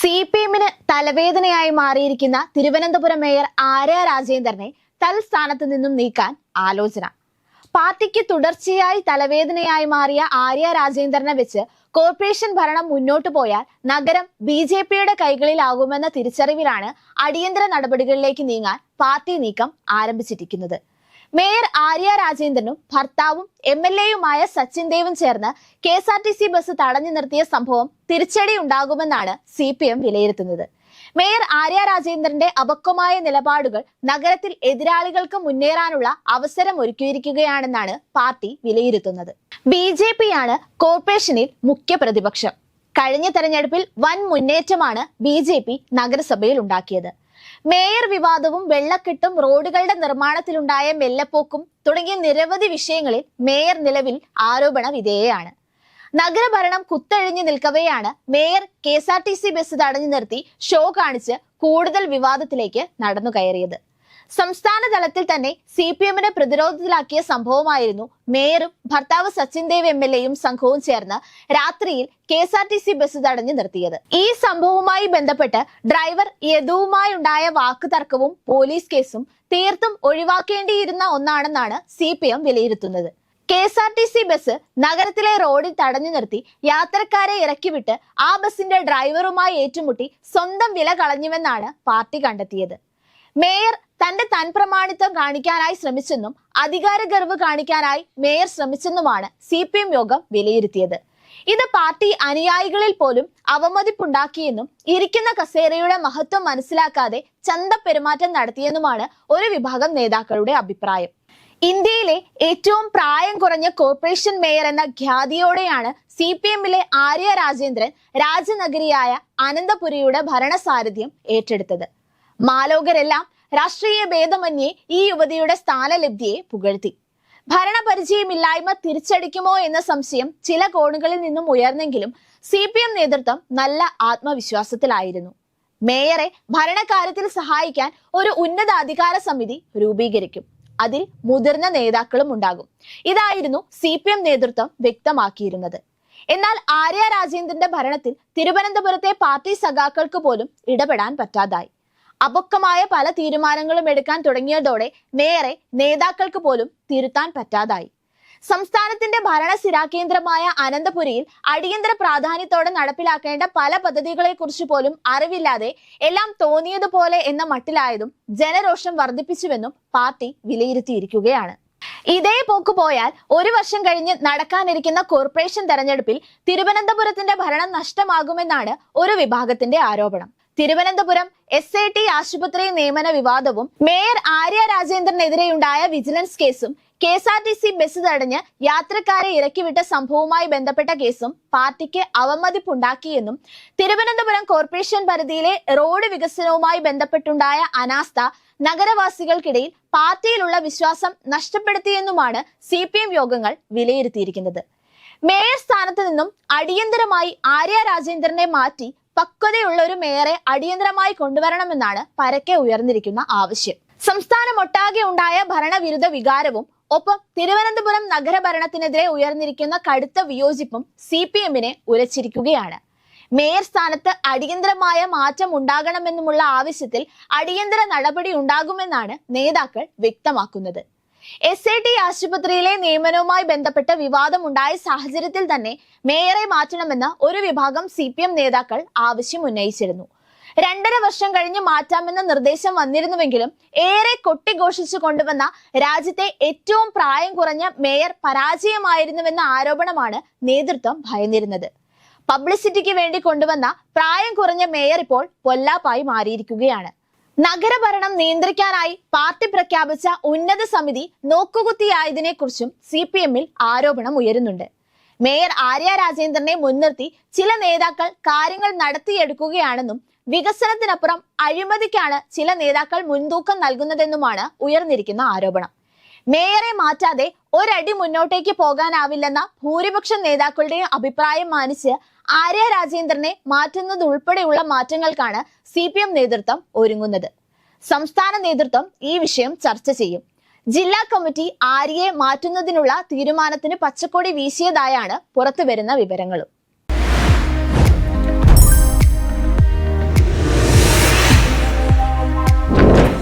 C P എമ്മിന് തലവേദനയായി മാറിയിരിക്കുന്ന തിരുവനന്തപുരം മേയർ ആര്യ രാജേന്ദ്രനെ തൽസ്ഥാനത്ത് നിന്നും നീക്കാൻ ആലോചന. പാർട്ടിക്ക് തുടർച്ചയായി തലവേദനയായി മാറിയ ആര്യ രാജേന്ദ്രനെ വെച്ച് കോർപ്പറേഷൻ ഭരണം മുന്നോട്ടു പോയാൽ നഗരം ബി ജെ പിയുടെ കൈകളിലാകുമെന്ന തിരിച്ചറിവിലാണ് അടിയന്തര നടപടികളിലേക്ക് നീങ്ങാൻ പാർട്ടി നീക്കം ആരംഭിച്ചിരിക്കുന്നത്. മേയർ ആര്യ രാജേന്ദ്രനും ഭർത്താവും എം എൽ എയുമായ സച്ചിൻ ദേവും ചേർന്ന് K S R T C bus തടഞ്ഞു നിർത്തിയ സംഭവം തിരിച്ചടി ഉണ്ടാകുമെന്നാണ് സി പി എം വിലയിരുത്തുന്നത്. മേയർ ആര്യ രാജേന്ദ്രന്റെ അപക്വമായ നിലപാടുകൾ നഗരത്തിൽ എതിരാളികൾക്ക് മുന്നേറാനുള്ള അവസരം ഒരുക്കിയിരിക്കുകയാണെന്നാണ് പാർട്ടി വിലയിരുത്തുന്നത്. ബി ജെ പിയാണ് കോർപ്പറേഷനിൽ മുഖ്യ പ്രതിപക്ഷം. കഴിഞ്ഞ തെരഞ്ഞെടുപ്പിൽ വൻ മുന്നേറ്റമാണ് ബി ജെ പി നഗരസഭയിൽ ഉണ്ടാക്കിയത്. മേയർ വിവാദവും വെള്ളക്കെട്ടും റോഡുകളുടെ നിർമ്മാണത്തിലുണ്ടായ മെല്ലപ്പോക്കും തുടങ്ങിയ നിരവധി വിഷയങ്ങളിൽ മേയർ നിലവിൽ ആരോപണ വിധേയയാണ്. നഗരഭരണം കുത്തഴിഞ്ഞു നിൽക്കവെയാണ് mayor K S R T C bus തടഞ്ഞു നിർത്തി ഷോ കാണിച്ച് കൂടുതൽ വിവാദത്തിലേക്ക് നടന്നു കയറിയത് സംസ്ഥാന തലത്തിൽ തന്നെ സി പി എമ്മിനെ പ്രതിരോധത്തിലാക്കിയ സംഭവമായിരുന്നു മേയറും ഭർത്താവ് സച്ചിൻ ദേവ് എം എൽ എയും സംഘവും ചേർന്ന് രാത്രിയിൽ K S R T C bus തടഞ്ഞു നിർത്തിയത്. ഈ സംഭവവുമായി ബന്ധപ്പെട്ട് ഡ്രൈവർ യദുവുമായി ഉണ്ടായ വാക്ക് തർക്കവും പോലീസ് കേസും തീർത്തും ഒഴിവാക്കേണ്ടിയിരുന്ന ഒന്നാണെന്നാണ് സി പി എം വിലയിരുത്തുന്നത്. K S R T C bus നഗരത്തിലെ റോഡിൽ തടഞ്ഞു നിർത്തി യാത്രക്കാരെ ഇറക്കിവിട്ട് ആ ബസിന്റെ ഡ്രൈവറുമായി ഏറ്റുമുട്ടി സ്വന്തം വില കളഞ്ഞുവെന്നാണ് പാർട്ടി കണ്ടെത്തിയത്. മേയർ തന്റെ തൻ പ്രമാണിത്വം കാണിക്കാനായി ശ്രമിച്ചെന്നും അധികാര ഗർവ് കാണിക്കാനായി മേയർ ശ്രമിച്ചെന്നുമാണ് സി പി എം യോഗം വിലയിരുത്തിയത്. ഇത് പാർട്ടി അനുയായികളിൽ പോലും അവമതിപ്പുണ്ടാക്കിയെന്നും ഇരിക്കുന്ന കസേരയുടെ മഹത്വം മനസ്സിലാക്കാതെ ചന്ത പെരുമാറ്റം നടത്തിയെന്നുമാണ് ഒരു വിഭാഗം നേതാക്കളുടെ അഭിപ്രായം. ഇന്ത്യയിലെ ഏറ്റവും പ്രായം കുറഞ്ഞ കോർപ്പറേഷൻ മേയർ എന്ന ഖ്യാതിയോടെയാണ് സി പി എമ്മിലെ ആര്യ രാജേന്ദ്രൻ രാജനഗരിയായ അനന്തപുരിയുടെ ഭരണസാരഥ്യം ഏറ്റെടുത്തത്. മാലോകരെല്ലാം രാഷ്ട്രീയ ഭേദമന്യേ ഈ യുവതിയുടെ സ്ഥാനലബ്ധിയെ പുകഴ്ത്തി. ഭരണപരിചയമില്ലായ്മ തിരിച്ചടിക്കുമോ എന്ന സംശയം ചില കോണുകളിൽ നിന്നും ഉയർന്നെങ്കിലും സി പി എം നേതൃത്വം നല്ല ആത്മവിശ്വാസത്തിലായിരുന്നു. മേയറെ ഭരണകാര്യത്തിൽ സഹായിക്കാൻ ഒരു ഉന്നത അധികാര സമിതി രൂപീകരിക്കും. അതിൽ മുതിർന്ന നേതാക്കളും ഉണ്ടാകും. ഇതായിരുന്നു സി പി എം നേതൃത്വം വ്യക്തമാക്കിയിരുന്നത്. എന്നാൽ ആര്യ രാജേന്ദ്രന്റെ ഭരണത്തിൽ തിരുവനന്തപുരത്തെ പാർട്ടി സഖാക്കൾക്ക് പോലും ഇടപെടാൻ പറ്റാതായി. അപക്വമായ പല തീരുമാനങ്ങളും എടുക്കാൻ തുടങ്ങിയതോടെ നേരെ നേതാക്കൾക്ക് പോലും തിരുത്താൻ പറ്റാതായി. സംസ്ഥാനത്തിന്റെ ഭരണസിരാകേന്ദ്രമായ അനന്തപുരിയിൽ അടിയന്തര പ്രാധാന്യത്തോടെ നടപ്പിലാക്കേണ്ട പല പദ്ധതികളെ കുറിച്ച് പോലും അറിവില്ലാതെ എല്ലാം തോന്നിയതുപോലെ എന്ന മട്ടിലായതും ജനരോഷം വർദ്ധിപ്പിച്ചുവെന്നും പാർട്ടി വിലയിരുത്തിയിരിക്കുകയാണ്. ഇതേ പോക്ക് പോയാൽ ഒരു വർഷം കഴിഞ്ഞ് നടക്കാനിരിക്കുന്ന കോർപ്പറേഷൻ തെരഞ്ഞെടുപ്പിൽ തിരുവനന്തപുരത്തിന്റെ ഭരണം നഷ്ടമാകുമെന്നാണ് ഒരു വിഭാഗത്തിന്റെ ആരോപണം. തിരുവനന്തപുരം എസ് ഐ ടി ആശുപത്രി നിയമന വിവാദവും മേയർ ആര്യ രാജേന്ദ്രനെതിരെയുണ്ടായ വിജിലൻസ് കേസും K S R T C bus തടഞ്ഞ് യാത്രക്കാരെ ഇറക്കിവിട്ട സംഭവവുമായി ബന്ധപ്പെട്ട കേസും പാർട്ടിക്ക് അവമതിപ്പുണ്ടാക്കിയെന്നും തിരുവനന്തപുരം കോർപ്പറേഷൻ പരിധിയിലെ റോഡ് വികസനവുമായി ബന്ധപ്പെട്ടുണ്ടായ അനാസ്ഥ നഗരവാസികൾക്കിടയിൽ പാർട്ടിയിലുള്ള വിശ്വാസം നഷ്ടപ്പെടുത്തിയെന്നുമാണ് സി പി എം യോഗങ്ങൾ വിലയിരുത്തിയിരിക്കുന്നത്. മേയർ സ്ഥാനത്ത് നിന്നും അടിയന്തരമായി ആര്യ രാജേന്ദ്രനെ മാറ്റി പക്വതയുള്ള ഒരു മേയറെ അടിയന്തരമായി കൊണ്ടുവരണമെന്നാണ് പരക്കെ ഉയർന്നിരിക്കുന്ന ആവശ്യം. സംസ്ഥാനമൊട്ടാകെ ഉണ്ടായ ഭരണവിരുദ്ധ വികാരവും ഒപ്പം തിരുവനന്തപുരം നഗരഭരണത്തിനെതിരെ ഉയർന്നിരിക്കുന്ന കടുത്ത വിയോജിപ്പും സി പി എമ്മിനെ ഉലച്ചിരിക്കുകയാണ് മേയർ സ്ഥാനത്ത് അടിയന്തരമായ മാറ്റം ഉണ്ടാകണമെന്നുമുള്ള ആവശ്യത്തിൽ അടിയന്തര നടപടി ഉണ്ടാകുമെന്നാണ് നേതാക്കൾ വ്യക്തമാക്കുന്നത്. എസ് ഐ ടി ആശുപത്രിയിലെ നിയമനവുമായി ബന്ധപ്പെട്ട് വിവാദമുണ്ടായ സാഹചര്യത്തിൽ തന്നെ മേയറെ മാറ്റണമെന്ന് ഒരു വിഭാഗം സി പി എം നേതാക്കൾ ആവശ്യം ഉന്നയിച്ചിരുന്നു. രണ്ടര വർഷം കഴിഞ്ഞ് മാറ്റാമെന്ന നിർദ്ദേശം വന്നിരുന്നുവെങ്കിലും ഏറെ കൊട്ടിഘോഷിച്ചു കൊണ്ടുവന്ന രാജ്യത്തെ ഏറ്റവും പ്രായം കുറഞ്ഞ മേയർ പരാജയമായിരുന്നുവെന്ന ആരോപണമാണ് നേതൃത്വം ഭയന്നിരുന്നത്. പബ്ലിസിറ്റിക്ക് വേണ്ടി കൊണ്ടുവന്ന പ്രായം കുറഞ്ഞ മേയർ ഇപ്പോൾ പൊല്ലാപ്പായി മാറിയിരിക്കുകയാണ്. നഗരഭരണം നിയന്ത്രിക്കാനായി പാർട്ടി പ്രഖ്യാപിച്ച ഉന്നത സമിതി നോക്കുകുത്തിയായതിനെ കുറിച്ചും സി പി എമ്മിൽ ആരോപണം ഉയരുന്നുണ്ട്. മേയർ ആര്യ രാജേന്ദ്രനെ മുൻനിർത്തി ചില നേതാക്കൾ കാര്യങ്ങൾ നടത്തിയെടുക്കുകയാണെന്നും വികസനത്തിനപ്പുറം അഴിമതിക്കാണ് ചില നേതാക്കൾ മുൻതൂക്കം നൽകുന്നതെന്നുമാണ് ഉയർന്നിരിക്കുന്ന ആരോപണം. മേയറെ മാറ്റാതെ ഒരടി മുന്നോട്ടേക്ക് പോകാനാവില്ലെന്ന ഭൂരിപക്ഷം നേതാക്കളുടെയും അഭിപ്രായം മാനിച്ച് ആര്യ രാജേന്ദ്രനെ മാറ്റുന്നത് ഉൾപ്പെടെയുള്ള മാറ്റങ്ങൾക്കാണ് സി പി എം നേതൃത്വം ഒരുങ്ങുന്നത്. സംസ്ഥാന നേതൃത്വം ഈ വിഷയം ചർച്ച ചെയ്യും. ജില്ലാ കമ്മിറ്റി ആര്യയെ മാറ്റുന്നതിനുള്ള തീരുമാനത്തിന് പച്ചക്കൊടി വീശിയതായാണ് പുറത്തുവരുന്ന വിവരങ്ങളും.